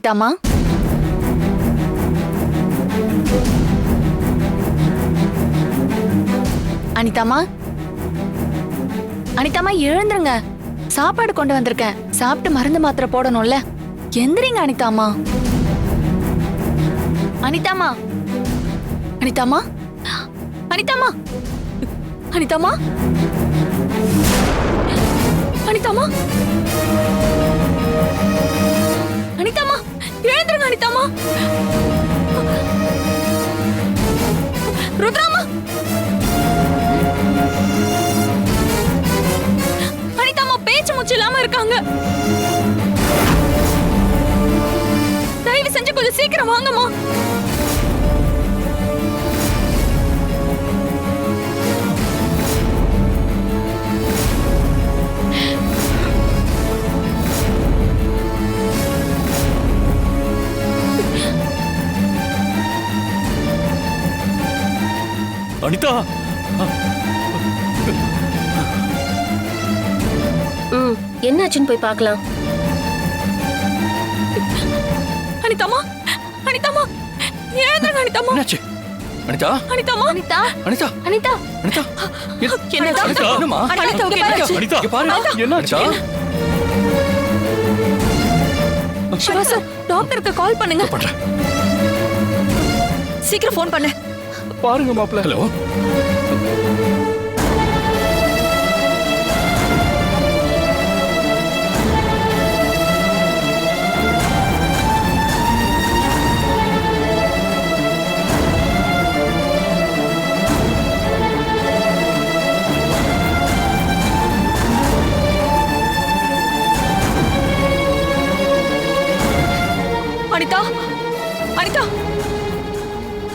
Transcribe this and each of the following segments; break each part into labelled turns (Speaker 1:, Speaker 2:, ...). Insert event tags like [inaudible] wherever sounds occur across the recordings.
Speaker 1: அனிதாமா அனிதாமா? அனிதாமா எழுந்துருங்க. சாப்பாடு கொண்டு வந்திருக்கேன். சாப்பிட்டு மருந்து மாத்திரை போடணும்ல. எந்திரிங்க அனிதாமா அனிதாமா. அனிதாமா. அனிதாமா? அனிதாமா? அனிதாமா? அனிதாமா? எழுந்துருங்க அனிதாமா ருத்ராமா? அனிதாமா பேச்சு மூச்சு இல்லாம இருக்காங்க. தயவு செஞ்சு கொஞ்சம் சீக்கிரம் வாங்கம்மா.
Speaker 2: அனிதா.
Speaker 3: ம் என்னாச்சுன்னு போய் பார்க்கலாம்.
Speaker 1: அனிதாமா? அனிதாமா? எழுந்துருங்க அனிதாமா?
Speaker 2: என்னாச்சு? அனிதா?
Speaker 1: அனிதாமா அனிதா?
Speaker 2: அனிதா?
Speaker 1: அனிதா?
Speaker 2: அனிதா? என்-
Speaker 1: என்னடா? அனிதாவுக்கு
Speaker 2: அனிதா? அனிதா, இங்க பாரு. என்னாச்சா?
Speaker 1: சிவா சார் டாக்டருக்கு கால் பண்ணுங்க.
Speaker 2: பண்றேன்
Speaker 1: சீக்கிரம் ஃபோன் பண்ணு.
Speaker 2: பாருங்க மாப்பிள்ள. ஹலோ.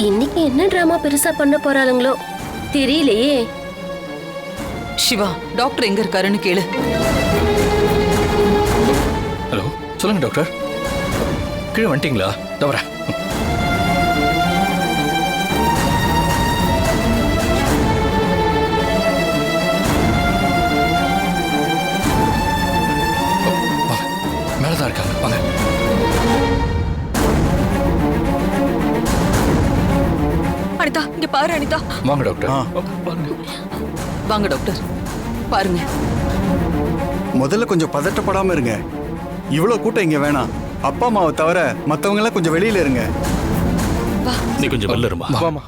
Speaker 3: இன்னைக்கு என்ன டிராமா பெருசா பண்ண போறாளுங்களோ? தெரியலையே.
Speaker 4: சிவா டாக்டர் எங்க இருக்காருன்னு கேளு.
Speaker 2: ஹலோ சொல்லுங்க டாக்டர் கீழே வந்துட்டீங்களா? தவற
Speaker 1: இங்க பாரு அனிதா.
Speaker 2: வாங்க டாக்டர்.
Speaker 4: வாங்க டாக்டர். பாருங்க.
Speaker 5: முதல்ல கொஞ்சம் பதட்டப்படாம இருங்க. இவ்வளவு கூட்டம் இங்க வேணாம். அப்பா அம்மாவை தவிர மத்தவங்க எல்லாம் கொஞ்சம் வெளியில இருங்க.
Speaker 2: நீ கொஞ்சம் வெளில இருமா.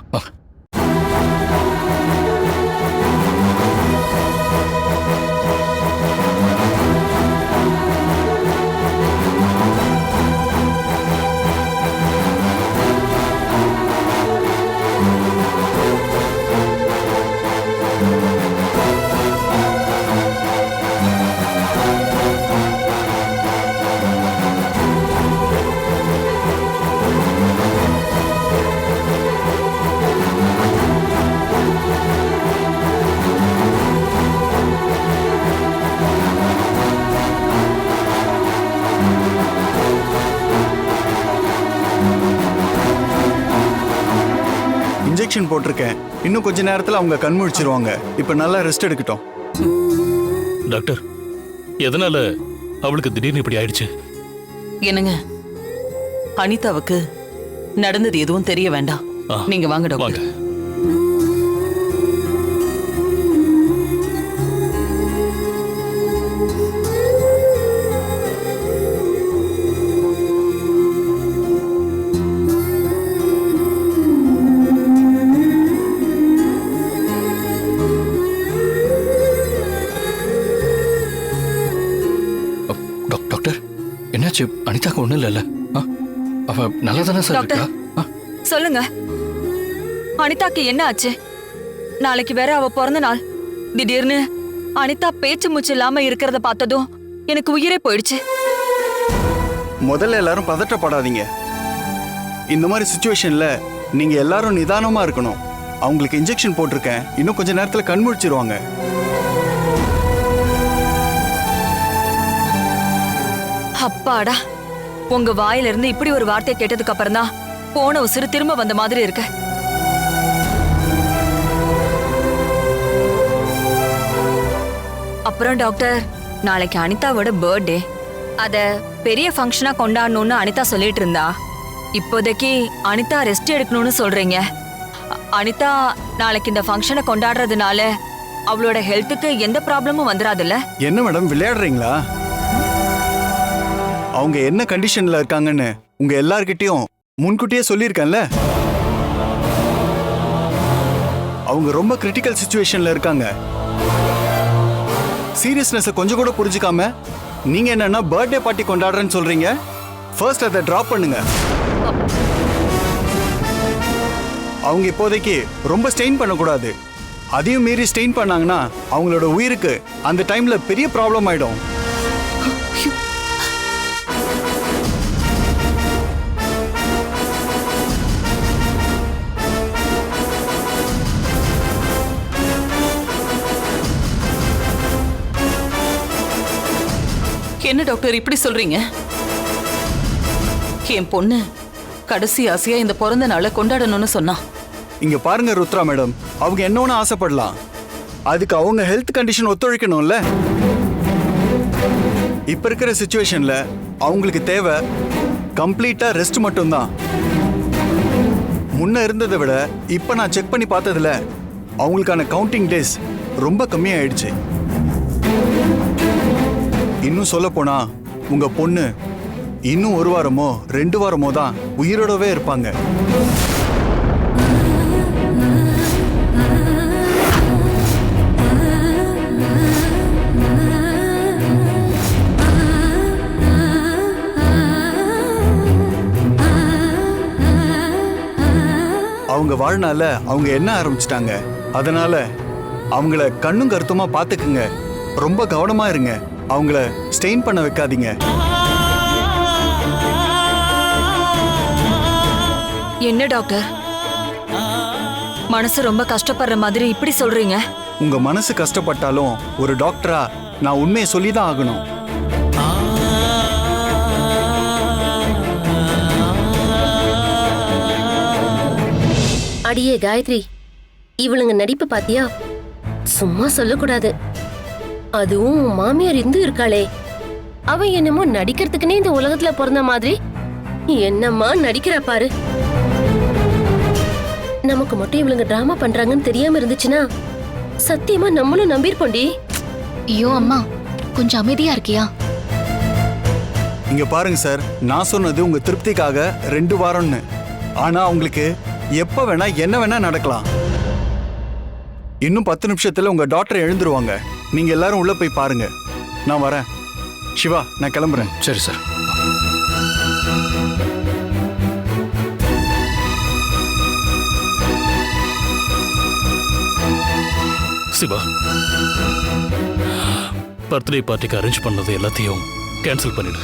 Speaker 5: போட்டிருக்கேன். இன்னும் கொஞ்ச நேரத்துல அவங்க கண் முழிச்சிருவாங்க. இப்ப நல்லா ரெஸ்ட் எடுக்கட்டும்.
Speaker 6: டாக்டர் எதனால அவளுக்கு திடீர்னு இப்படி ஆயிடுச்சு?
Speaker 4: என்னங்க? அனிதாவுக்கு நடந்தது எதுவும் தெரிய வேண்டாம். நீங்க வாங்க டாக்டர்.
Speaker 2: என்னாச்சு அனிதாக்கு ஒண்ணும் இல்லைல்ல. ஆ? அவ நல்லா தானே சார்
Speaker 1: டாக்டர்.
Speaker 2: இருக்கா ஆ?
Speaker 1: சொல்லுங்க. அனிதாக்கு என்ன ஆச்சு? நாளைக்கு வேற அவ பிறந்த நாள். திடீர்னு அனிதா பேச்சு மூச்சு இல்லாம இருக்கிறத பார்த்ததும் எனக்கு உயிரே போயிடுச்சு.
Speaker 5: முதல்ல எல்லாரும் பதட்டப்படாதீங்க. இந்த மாதிரி சுச்சுவேஷன்ல நீங்க எல்லாரும் நிதானமா இருக்கணும். அவங்களுக்கு இன்ஜெக்ஷன் போட்டிருக்கேன். இன்னும் கொஞ்ச நேரத்துல கண்
Speaker 1: அப்பாடா. உங்க வாயில இருந்து இப்படி ஒரு வார்த்தை கேட்டதுக்கு அப்புறம் தான் போன உசுறு திரும்ப வந்த மாதிரி இருக்கு. அப்புறம் டாக்டர் நாளைக்கு அனிதாவோட பர்த்டே. அத பெரிய ஃபங்க்ஷனா கொண்டாடணும்னு அனிதா சொல்லிட்டு இருந்தா இப்போதைக்கு அனிதா ரெஸ்ட் எடுக்கணும்னு சொல்றீங்க. அனிதா நாளைக்கு இந்த ஃபங்க்ஷனை கொண்டாடுறதுனால அவளோட ஹெல்த்துக்கு எந்த ப்ராப்ளமும் வந்துடாதுல்ல
Speaker 5: என்ன மேடம் விளையாடுறீங்களா? அவங்க என்ன கண்டிஷன்ல இருக்காங்கன்னு உங்க எல்லார்கிட்டயும் முன்கூட்டியே சொல்லியிருக்கேன்ல? அவங்க ரொம்ப கிரிட்டிக்கல் சுச்சுவேஷன்ல இருக்காங்க. சீரியஸ்னஸை கொஞ்சம் கூட புரிஞ்சுக்காம நீங்க என்னன்னா பர்த்டே பார்ட்டி கொண்டாடுறேன்னு சொல்றீங்க. ஃபர்ஸ்ட் அதை டிராப் பண்ணுங்க. அவங்க இப்போதைக்கு ரொம்ப ஸ்டெயின் பண்ணக்கூடாது. அதையும் மீறி ஸ்டெயின் பண்ணாங்கன்னா அவங்களோட உயிருக்கு அந்த டைம்ல பெரிய ப்ராப்ளம் ஆயிடும்.
Speaker 4: என்ன டாக்டர் இப்படி சொல்றீங்க? என் பொண்ணு கடைசி ஆசையா இந்த பிறந்த நாளை கொண்டாடணும்னு சொன்னா.
Speaker 5: இங்க பாருங்க ருத்ரா மேடம். அவங்க என்ன ஆசைப்படலாம். அதுக்கு அவங்க ஹெல்த் கண்டிஷன் ஒத்துழைக்கணும்ல. இப்ப இருக்கிற சுச்சுவேஷன்ல அவங்களுக்கு தேவை கம்ப்ளீட்டா ரெஸ்ட் மட்டும்தான். முன்ன இருந்ததை விட இப்ப நான் செக் பண்ணி பார்த்ததுல அவங்களுக்கான கவுண்டிங் டேஸ் ரொம்ப கம்மியாயிடுச்சு. இன்னும் சொல்ல போனா உங்க பொண்ணு இன்னும் ஒரு வாரமோ ரெண்டு வாரமோ தான் உயிரோடவே இருப்பாங்க. அவங்க வாழ்நாள அவங்க என்ன ஆரம்பிச்சிட்டாங்க? அதனால அவங்கள கண்ணும் கருத்துமா பாத்துக்குங்க. ரொம்ப கவனமா இருங்க. அவங்கள ஸ்டெயின் பண்ண வைக்காதீங்க.
Speaker 1: என்ன டாக்டர்? மனசு ரொம்ப கஷ்டப்படுற மாதிரி இப்படி சொல்றீங்க?
Speaker 5: உங்க மனசு கஷ்டப்பட்டாலும் ஒரு டாக்டரா நான் உண்மையை சொல்லி தான் ஆகணும்.
Speaker 3: அடியே காயத்ரி இவளுங்க நடிப்பு பாத்தியா? சும்மா சொல்லக்கூடாது. அதுவும் மாமியார் இந்து இருக்காளே. அவ என்னமோ நடிக்கிறதுக்குனே இந்த உலகத்துல பிறந்த மாதிரி. என்னம்மா நடிக்கிறா பாரு. நமக்கு மட்டும் இவளுங்க டிராமா பண்றாங்கன்னு தெரியாம இருந்துச்சுன்னா சத்தியமா நம்மளும் நம்பியிருப்போண்டி
Speaker 7: ஐயோ அம்மா கொஞ்சம் அமைதியா இருக்கியா?
Speaker 5: இங்க பாருங்க சார் நான் சொன்னது உங்க திருப்திக்காக ரெண்டு வாரம்னு. ஆனா உங்களுக்கு எப்ப வேணா என்ன வேணா நடக்கலாம். இன்னும் பத்து நிமிஷத்துல உங்க டாக்டர் எழுந்துருவாங்க. நீங்க எல்லாரும் உள்ள போய் பாருங்க. நான் வரேன். சிவா நான் கிளம்புறேன்.
Speaker 2: சரி சார்.
Speaker 6: சிவா பர்த்டே பார்ட்டிக்கு அரேஞ்ச் பண்ணது எல்லாத்தையும் கேன்சல் பண்ணிடு.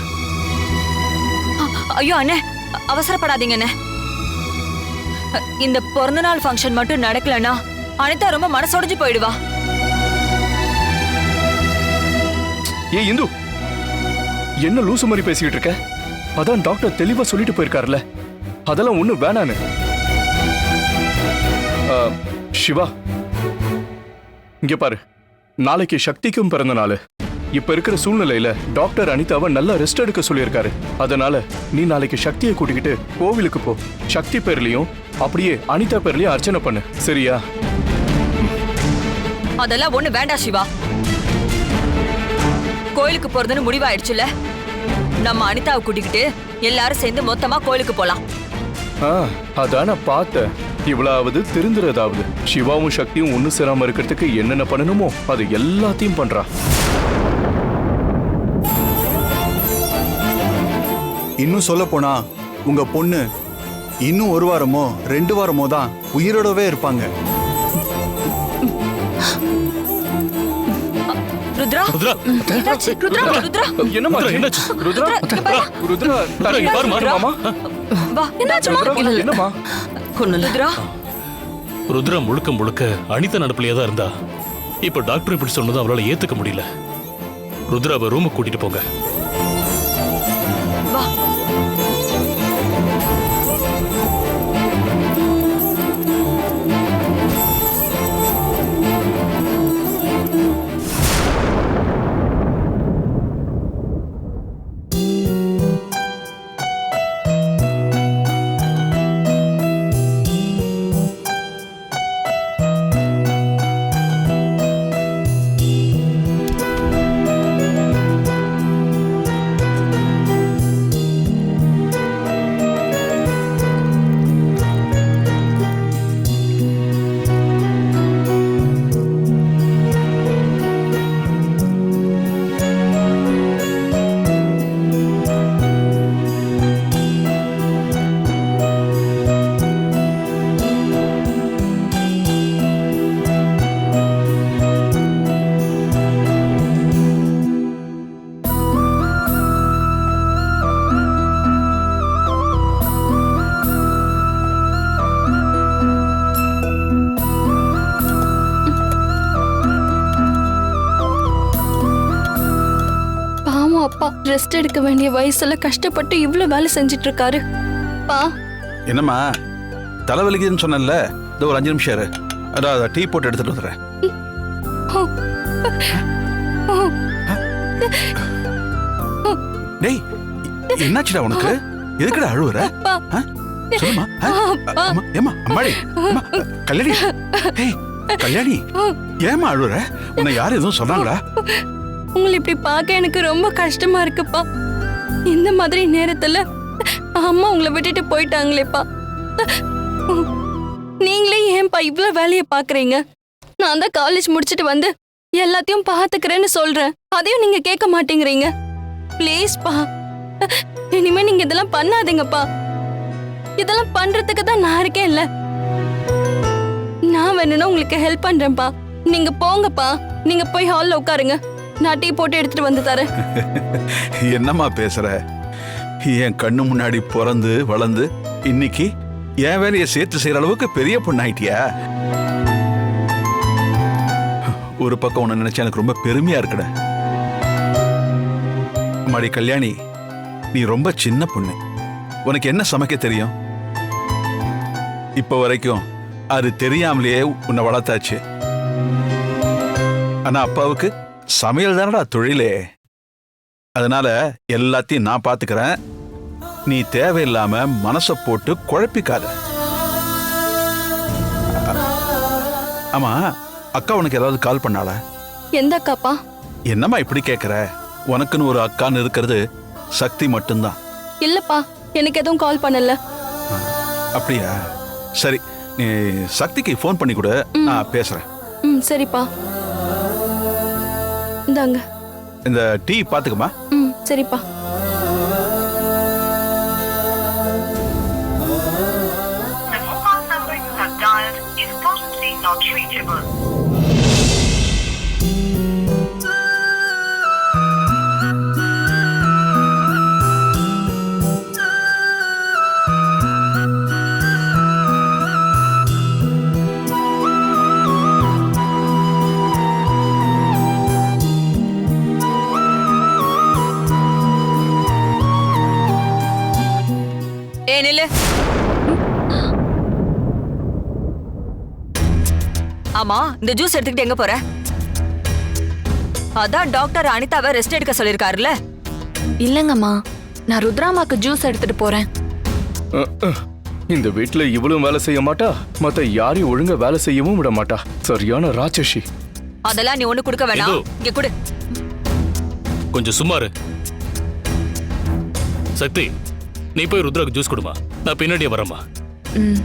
Speaker 1: ஐயோ அண்ணே அவசரப்படாதீங்க அண்ணே. இந்த பிறந்த நாள் ஃபங்க்ஷன் மட்டும் நடக்கலன்னா அனிதா ரொம்ப மனசொடைஞ்சு போயிடுவா.
Speaker 8: ஏ இந்து! என்ன லூசு மாதிரி பேசிக்கிட்டு இருக்க? அதான் டாக்டர் தெளிவா சொல்லிட்டு போயிருக்காருல்ல. அதெல்லாம் ஒண்ணு வேணான்னு. சிவா. இங்க பாரு. நாளைக்கு சக்திக்கும் பிறந்த நாள். இப்ப இருக்கிற சூழ்நிலையில டாக்டர் அனிதாவை நல்லா ரெஸ்ட் எடுக்க சொல்லியிருக்காரு. அதனால நீ நாளைக்கு சக்தியை கூட்டிக்கிட்டு கோவிலுக்கு போ. சக்தி பேர்லயும் அப்படியே அனிதா பேர்லயும் அர்ச்சனை பண்ணு. சரியா?
Speaker 1: அதெல்லாம் ஒண்ணு வேண்டாம் சிவா. கோயிலுக்கு போறதுன்னு முடிவாயிடுச்சுல நம்ம அனிதாவை கூட்டிக்கிட்டு எல்லாரும் சேர்ந்து மொத்தமா கோயிலுக்கு போலாம்.
Speaker 8: ஆ அதான் நான் பார்த்தேன். இவ்வளவு திருந்துறதாவது. சிவாவும் சக்தியும் ஒண்ணு சேராம இருக்கிறதுக்கு என்னென்ன பண்ணணுமோ அது எல்லாத்தையும் பண்றா.
Speaker 5: இன்னும் சொல்ல போனா உங்க பொண்ணு இன்னும் ஒரு வாரமோ ரெண்டு வாரமோ தான் உயிரோடவே இருப்பாங்க.
Speaker 1: ருத்ரா?
Speaker 6: ருத்ரா?
Speaker 1: என்னாச்சு? ருத்ரா ருத்ரா?
Speaker 8: என்னம்மா
Speaker 6: ருத்ரா, என்னாச்சு?
Speaker 8: ருத்ரா? ருத்ரா தண்ணி
Speaker 6: இங்க பாரும்மா.
Speaker 8: மாமா
Speaker 1: வா என்னாச்சுமா
Speaker 8: ருத்ரா என்னம்மா?
Speaker 4: ஒண்ணு இல்ல.
Speaker 1: ருத்ரா?
Speaker 6: ருத்ரா முழுக்க முழுக்க அனிதா நடப்புலயே தான் இருந்தா. இப்ப டாக்டர் இப்படி சொன்னது அவளால ஏத்துக்க முடியல. ருத்ராவை ரூமுக்கு கூட்டிட்டு போங்க.
Speaker 9: ரெஸ்ட் எடுக்க வேண்டிய வயசுல கஷ்டப்பட்டு இவ்ளோ வேலை செஞ்சுட்டு இருக்காரு பா.
Speaker 10: என்னம்மா? தலைவலிக்குதுன்னு சொன்னேன்ல. இந்த ஒரு அஞ்சு நிமிஷம் இரு. அதான் அதை டீ போட்டு எடுத்துட்டு வந்துடுறேன். டேய் என்னாச்சுடா உனக்கு? எதுக்குடா அழுவுற? சொல்லுமா ஏம்மா அம்மாடி. அம்மா, கல்யாணி கல்யாணி ஏம்மா அழுவுற? உன்னை யாரும் எதுவும் சொன்னாங்களா?
Speaker 9: உங்களை இப்படி பார்க்க எனக்கு ரொம்ப கஷ்டமா இருக்குப்பா. இந்த மாதிரி நேரத்துல அம்மா உங்களை விட்டுட்டு போயிட்டாங்களேப்பா. நீங்களே ஏன்பா இவ்வளோ வேலையை பார்க்குறீங்க? நான் தான் காலேஜ் முடிச்சுட்டு வந்து எல்லாத்தையும் பார்த்துக்கிறேன்னு சொல்றேன். அதையும் நீங்க கேட்க மாட்டேங்கிறீங்க. ப்ளீஸ்ப்பா இனிமே நீங்க இதெல்லாம் பண்ணாதீங்கப்பா. இதெல்லாம் பண்றதுக்கு தான் நான் இருக்கேன்ல நான் வேணும்னா உங்களுக்கு ஹெல்ப் பண்றேன்ப்பா நீங்க போங்கப்பா. நீங்க போய் ஹாலில் உட்காருங்க. நான் டீ போட்டு எடுத்துட்டு வந்து தரேன். [laughs]
Speaker 10: என்னம்மா பேசுற? என் கண்ணு முன்னாடி பிறந்து வளர்ந்து இன்னைக்கு என் வேலையை சேர்த்து செய்யற அளவுக்கு பெரிய பொண்ணாயிட்டியா? ஒரு பக்கம் உன்னை நினைச்சா எனக்கு ரொம்ப பெருமையா இருக்கட. மாடி கல்யாணி நீ ரொம்ப சின்ன பொண்ணு. உனக்கு என்ன சமைக்க தெரியும்? இப்ப வரைக்கும் அது தெரியாமலேயே உன்னை வளர்த்தாச்சு. ஆனா அப்பாவுக்கு சமையல் தானடா தொழிலே. அதனால எல்லாத்தையும் நான் பாத்துக்கிறேன். நீ தேவையில்லாம மனசை போட்டு குழப்பிக்காத. ஆமா அக்கா உனக்கு ஏதாவது கால் பண்ணாளா?
Speaker 9: எந்த அக்காப்பா?
Speaker 10: என்னம்மா இப்படி கேக்குற? உனக்குன்னு ஒரு அக்கான்னு இருக்கிறது சக்தி மட்டும்தான்.
Speaker 9: இல்லப்பா எனக்கு எதுவும் கால் பண்ணல.
Speaker 10: அப்படியா? சரி நீ சக்திக்கு ஃபோன் பண்ணி கொடு. நான் பேசுறேன்.
Speaker 9: ம் சரிப்பா. இந்தாங்க
Speaker 10: இந்த டீ பாத்துக்கமா
Speaker 9: ம் சரிப்பா
Speaker 11: The mobile number you have dialed is currently not reachable.
Speaker 1: ஆமா இந்த ஜூஸ் எடுத்துக்கிட்டு எங்க போற? அதான் டாக்டர் அனிதாவை ரெஸ்ட் எடுக்க சொல்லிருக்காருல்ல.
Speaker 7: இல்லங்கம்மா நான் ருத்ராமாக்கு ஜூஸ் எடுத்துட்டு போறேன்.
Speaker 8: இந்த வீட்ல இவளும் வேலை செய்ய மாட்டா மத்த யாரையும் ஒழுங்கா வேலை செய்யவும் விட மாட்டா. சரியான ராட்சசி.
Speaker 1: அதெல்லாம் நீ ஒண்ணு கொடுக்க வேணாம். இங்க கொடு.
Speaker 6: கொஞ்சம் சும்மா இரு. சக்தி நீ போய் ருத்ராக்கு ஜூஸ் கொடுமா. நான் பின்னாடியே வரேம்மா.
Speaker 7: ம்.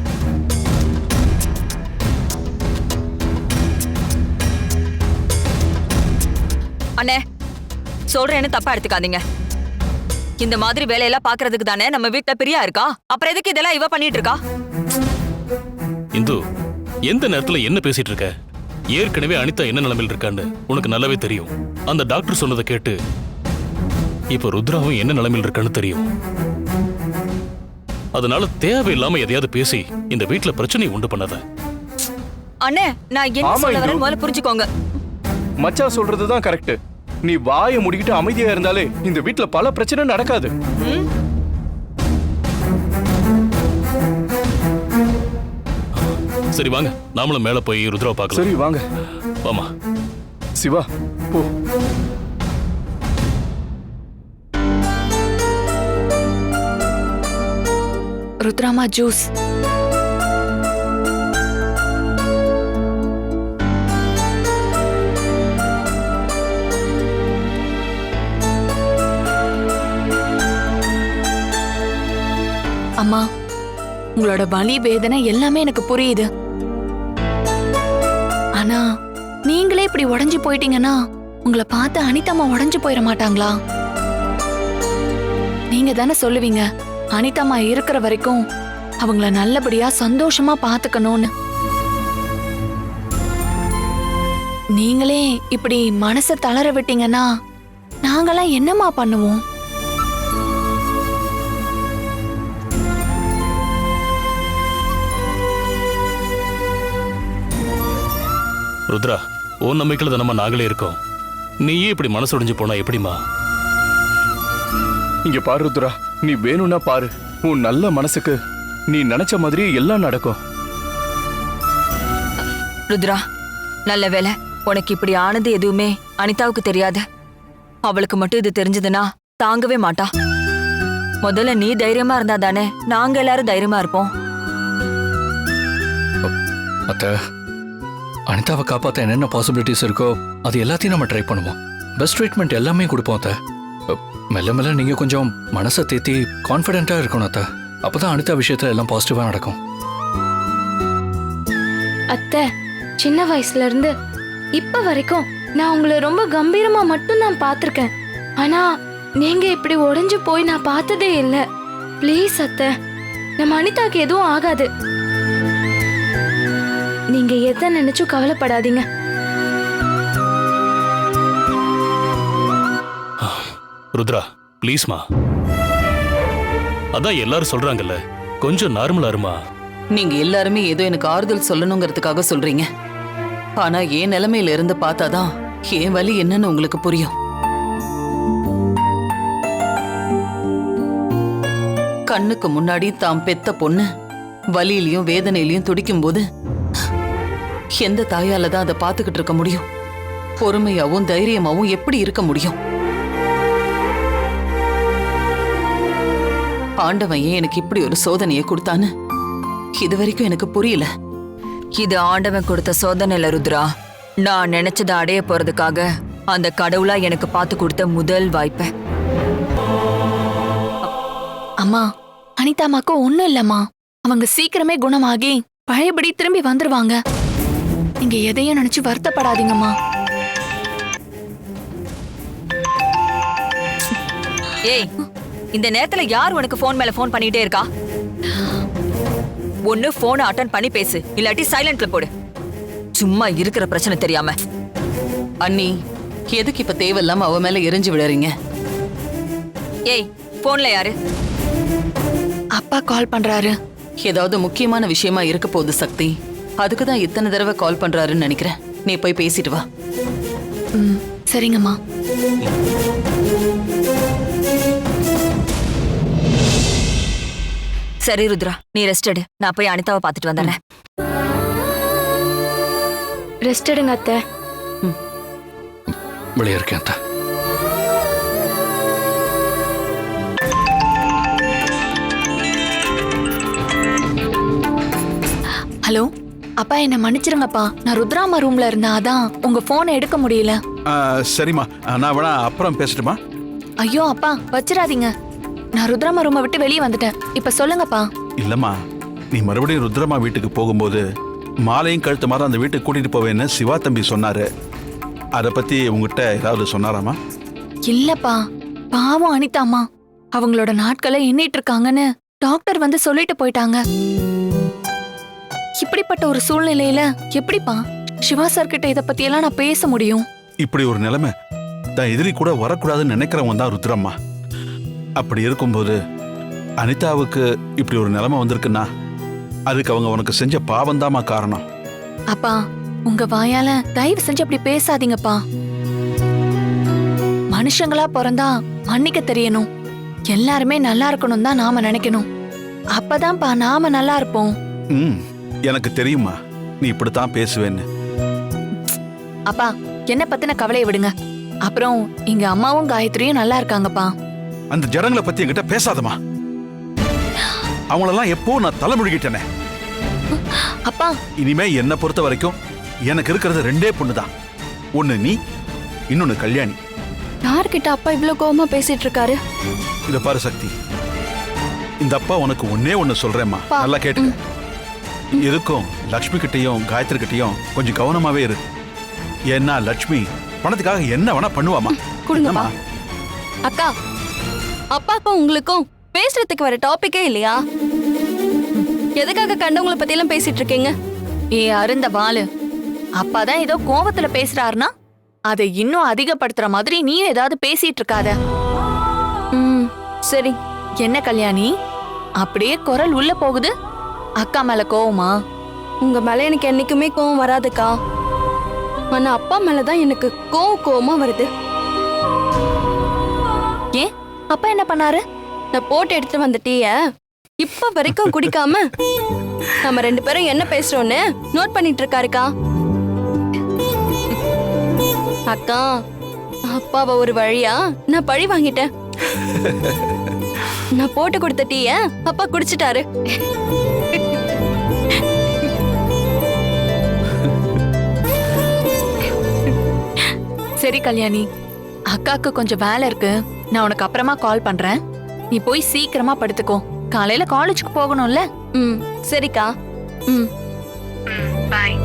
Speaker 1: அண்ணே சொல்றேன்னு தப்பா எடுத்துக்காதீங்க. இந்த மாதிரி வேலையெல்லாம் பாக்குறதுக்கு தானே நம்ம வீட்ல பிரியா இருக்கா? அப்புறம் எதுக்கு இதெல்லாம் இவ பண்ணிட்டு இருக்கா
Speaker 6: இந்து எந்த நேரத்துல என்ன பேசிட்டு இருக்க? ஏற்கனவே அனிதா என்ன நிலைமையில் இருக்கான்னு உனக்கு நல்லாவே தெரியும். அந்த டாக்டர் சொன்னதை கேட்டு இப்ப ருத்ராவும் என்ன நிலைமையில் இருக்கான்னு தெரியும். அதனால தேவையில்லாம எதையாவது பேசி இந்த வீட்ல பிரச்சனையை உண்டு பண்ணாத.
Speaker 1: அண்ணே நான் என்ன சொல்ல. வரேன்னு முதல்ல புரிஞ்சுக்கோங்க.
Speaker 8: மச்சான் சொல்றதுதான் கரெக்ட். நீ வாயை முடிக்கிட்டு அமைதியா இருந்தாலே இந்த வீட்ல பல பிரச்சனை நடக்காது?
Speaker 6: சரி வாங்க. நாமளும் மேல போய் ருத்ராவை பார்க்கலாம்.
Speaker 8: சரி வாங்க.
Speaker 6: வாமா
Speaker 8: சிவா போ.
Speaker 7: ருத்ராமா ஜூஸ். அம்மா உங்களோட வலி வேதனை எல்லாமே எனக்கு புரியுது. ஆனா நீங்களே இப்படி உடஞ்சு போயிட்டீங்கன்னா உங்களை பார்த்து அனிதாம்மா உடஞ்சு போயிட மாட்டாங்களா? நீங்க தானே சொல்லுவீங்க அனிதாமா இருக்கிற வரைக்கும் அவங்கள நல்லபடியா சந்தோஷமா பாத்துக்கணும்னு நீங்களே இப்படி மனச தளர விட்டீங்கன்னா நாங்கெல்லாம் என்னம்மா பண்ணுவோம்?
Speaker 6: ருத்ரா உன் நம்பிக்கையில தானம்மா நாங்களே இருக்கோம். நீயே இப்படி மனசு உடைஞ்சு போனா எப்படிம்மா?
Speaker 8: இங்க பாரு ருத்ரா நீ வேணும்னா பாரு. உன் நல்ல மனசுக்கு நீ நினைச்ச மாதிரி எல்லாம் நடக்கும்.
Speaker 1: ருத்ரா நல்ல வேலை உனக்கு இப்படி ஆனது எதுவுமே அனிதாவுக்கு தெரியாது. அவளுக்கு மட்டும் இது தெரிஞ்சதுன்னா தாங்கவே மாட்டா. முதல்ல நீ தைரியமா இருந்தா தானே நாங்க எல்லாரும் தைரியமா இருப்போம்.
Speaker 2: அத்தை அனிதாவை காப்பாற்ற என்னென்ன பாசிபிலிட்டிஸ் இருக்கோ அது எல்லாத்தையும் நம்ம ட்ரை பண்ணுவோம். பெஸ்ட் ட்ரீட்மெண்ட் எல்லாமே கொடுப்போம் அத்தை. மெல்ல மெல்ல நீங்கள் கொஞ்சம் மனசை தேத்தி கான்ஃபிடென்ட்டாக இருக்கணும் அத்தை. அப்போ தான் அனிதா விஷயத்தில் எல்லாம் பாசிட்டிவாக நடக்கும்.
Speaker 12: அத்தை சின்ன வயசுல இருந்து இப்ப வரைக்கும் நான் உங்களை ரொம்ப கம்பீரமா மட்டும் நான் பார்த்திருக்கேன். ஆனா நீங்க இப்படி உடைஞ்சு போய் நான் பார்த்ததே இல்ல. ப்ளீஸ் அத்தை. நம்ம அனிதாக்கு எதுவும் ஆகாது. நீங்க எதை நினைச்சும் கவலைப்படாதீங்க.
Speaker 6: ருத்ரா ப்ளீஸ்மா அதான் எல்லாரும் சொல்றாங்கல்ல கொஞ்சம் நார்மலா இருமா.
Speaker 4: நீங்க எல்லாருமே ஏதோ எனக்கு ஆறுதல் சொல்லணுங்கிறதுக்காக சொல்றீங்க. ஆனா என் நிலைமையில இருந்து பார்த்தாதான் என் வலி என்னன்னு உங்களுக்கு புரியும். கண்ணுக்கு முன்னாடி தாம் பெத்த பொண்ணு வலியிலையும் வேதனையிலையும் துடிக்கும் போது எந்த தாயால தான் அதை பார்த்துக்கிட்டு இருக்க முடியும்? பொறுமையாவும் தைரியமாவும் எப்படி இருக்க முடியும்? ஆண்டவன் ஏன் எனக்கு இப்படி ஒரு சோதனையை கொடுத்தான்னு? இது வரைக்கும் எனக்கு புரியல.
Speaker 1: இது ஆண்டவன் கொடுத்த சோதனை இல்ல ருத்ரா. நான் நினைச்சதை அடைய போறதுக்காக அந்த கடவுளா எனக்கு பார்த்து கொடுத்த முதல் வாய்ப்பு.
Speaker 7: அம்மா அனிதாமாக்கு ஒண்ணும் இல்லம்மா. அவங்க சீக்கிரமே குணமாகி பழையபடி திரும்பி வந்துருவாங்க. நீங்க எதையும் நினைச்சு வருத்தப்படாதீங்கம்மா.
Speaker 1: ஏய் இந்த நேரத்துல யார் உனக்கு ஃபோன் மேல ஃபோன் பண்ணிட்டே இருக்கா? ஒன்னு போனை அட்டன் பண்ணி பேசு இல்லாட்டி சைலண்ட்ல போடு. சும்மா இருக்கிற பிரச்சனை தெரியாம.
Speaker 4: அண்ணி எதுக்கு இப்ப தேவையில்லாம அவ மேல எரிஞ்சு விடுறீங்க
Speaker 1: ஏய் போன்ல யாரு?
Speaker 7: அப்பா கால் பண்றாரு.
Speaker 4: ஏதாவது முக்கியமான விஷயமா இருக்க போகுது சக்தி. அதுக்கு தான் இத்தனை தடவை கால் பண்றாருன்னு நினைக்கிறேன். நீ போய் பேசிட்டு வா.
Speaker 7: ம் சரிங்கம்மா.
Speaker 1: சரி ருத்ரா நீ ரெஸ்ட் எடு. நான் போய் அனிதாவை பார்த்துட்டு வந்துடுறேன்.
Speaker 12: ரெஸ்ட் எடுங்க அத்தை.
Speaker 2: வெளியே இருக்கேன் அத்தை.
Speaker 7: ஹலோ? அப்பா என்ன மன்னிச்சிருங்கப்பா. நான் ருத்ராமா ரூம்ல இருந்தேன் அதான். உங்க போனை எடுக்க முடியல.
Speaker 10: சரிம்மா. நான் வேணா அப்புறம் பேசட்டுமா?
Speaker 7: ஐயோ அப்பா வச்சிடாதீங்க. நான் ருத்ராமா ரூமை விட்டு வெளியே வந்துட்டேன். இப்ப சொல்லுங்கப்பா.
Speaker 10: இல்லம்மா. நீ மறுபடியும் ருத்ரமா வீட்டுக்கு போகும்போது மாலையும் கழுத்து மாதிரி அந்த வீட்டுக்கு கூட்டிட்டு போவேன்னு சிவா தம்பி சொன்னாரு. அதை பத்தி உங்ககிட்ட ஏதாவது சொன்னாராமா
Speaker 7: இல்லப்பா. பாவம் அனிதாம்மா. அவங்களோட நாட்களை எண்ணிட்டு இருக்காங்கன்னு டாக்டர் வந்து சொல்லிட்டு போயிட்டாங்க. இப்படிப்பட்ட ஒரு சூழ்நிலையில எப்படிப்பா சிவா சார் கிட்ட இத பத்தி எல்லாம் நான் பேச முடியும்?
Speaker 10: இப்படி ஒரு நிலைமை தான் எதிரி கூட வரக்கூடாதுன்னு நினைக்கிறவங்க தான் ருத்ரம்மா. அப்படி இருக்கும்போது அனிதாவுக்கு இப்படி ஒரு நிலைமை வந்திருக்குன்னா அதுக்கு அவங்க உனக்கு செஞ்ச பாவம்தாம்மா காரணம்.
Speaker 7: அப்பா உங்க வாயால தயவு செஞ்சு அப்படி பேசாதீங்கப்பா. மனுஷங்களா பிறந்தா மன்னிக்க தெரியணும். எல்லாருமே நல்லா இருக்கணும் தான் நாம நினைக்கணும். அப்பதான்ப்பா நாம நல்லா இருப்போம்.
Speaker 10: ம். எனக்கு தெரியுமா நீ இப்படித்தான் பேசுவேன்னு.
Speaker 7: அப்பா என்ன பத்தின கவலையை விடுங்க. அப்புறம் இங்க அம்மாவும் காயத்ரியும் நல்லா இருக்காங்கப்பா.
Speaker 10: அந்த ஜனங்களை பத்தி என்கிட்ட பேசாதமா அவங்களெல்லாம் எப்போ நான் தலைமுழுகிட்டேனே
Speaker 7: அப்பா.
Speaker 10: இனிமே என்னை பொறுத்த வரைக்கும் எனக்கு இருக்கிறது ரெண்டே பொண்ணு தான் ஒன்னு நீ இன்னொன்னு கல்யாணி.
Speaker 12: யார்கிட்ட அப்பா இவ்ளோ கோவமா பேசிட்டு இருக்காரு
Speaker 10: இத பாரு சக்தி. இந்த அப்பா உனக்கு ஒன்னே ஒன்னு சொல்றேம்மா. நல்லா கேட்டுக்க. எதுக்கும் லக்ஷ்மி கிட்டயும் காயத்ரி கிட்டயும் கொஞ்சம் கவனமாவே இரு. ஏன்னா லக்ஷ்மி பணத்துக்காக என்ன வேணா பண்ணுவாமா
Speaker 9: கொடுங்கப்பா.
Speaker 10: என்னம்மா?
Speaker 9: அக்கா அப்பாக்கும் உங்களுக்கும் பேசுறதுக்கு வர டாபிக்கே இல்லையா? எதுக்காக கண்டவங்கள பத்தி எல்லாம் பேசிட்டு இருக்கீங்க
Speaker 7: ஏ அருந்த பாலு அப்பாதான் ஏதோ கோவத்துல பேசுறாருன்னா அதை இன்னும் அதிகப்படுத்துற மாதிரி நீ ஏதாவது பேசிட்டு இருக்காத
Speaker 9: ம் சரி.
Speaker 7: என்ன கல்யாணி? அப்படியே குரல் உள்ள போகுது. அக்கா மேல கோவமா?
Speaker 9: உங்க மேல எனக்கு என்னைக்குமே கோவம் வராதுக்கா. ஆனா அப்பா மேலதான் எனக்கு கோவம் கோவமா வருது.
Speaker 7: ஏன்? அப்பா என்ன பண்ணாரு?
Speaker 9: நான் போட்டு எடுத்து வந்த டீய இப்ப வரைக்கும் குடிக்காம நம்ம ரெண்டு பேரும் என்ன பேசுறோம்னு நோட் பண்ணிட்டு இருக்காருக்கா அக்கா அப்பாவை ஒரு வழியா நான் பழி வாங்கிட்டேன். நான் போட்டு கொடுத்த டீய அப்பா குடிச்சிட்டாரு.
Speaker 7: சரி கல்யாணி. அக்காக்கு கொஞ்சம் வேலை இருக்கு. நான் உனக்கு அப்புறமா கால் பண்றேன். நீ போய் சீக்கிரமா படுத்துக்கோ. காலையில காலேஜுக்கு போகணும்ல?
Speaker 9: ம் சரிக்கா. ம்.
Speaker 11: பாய்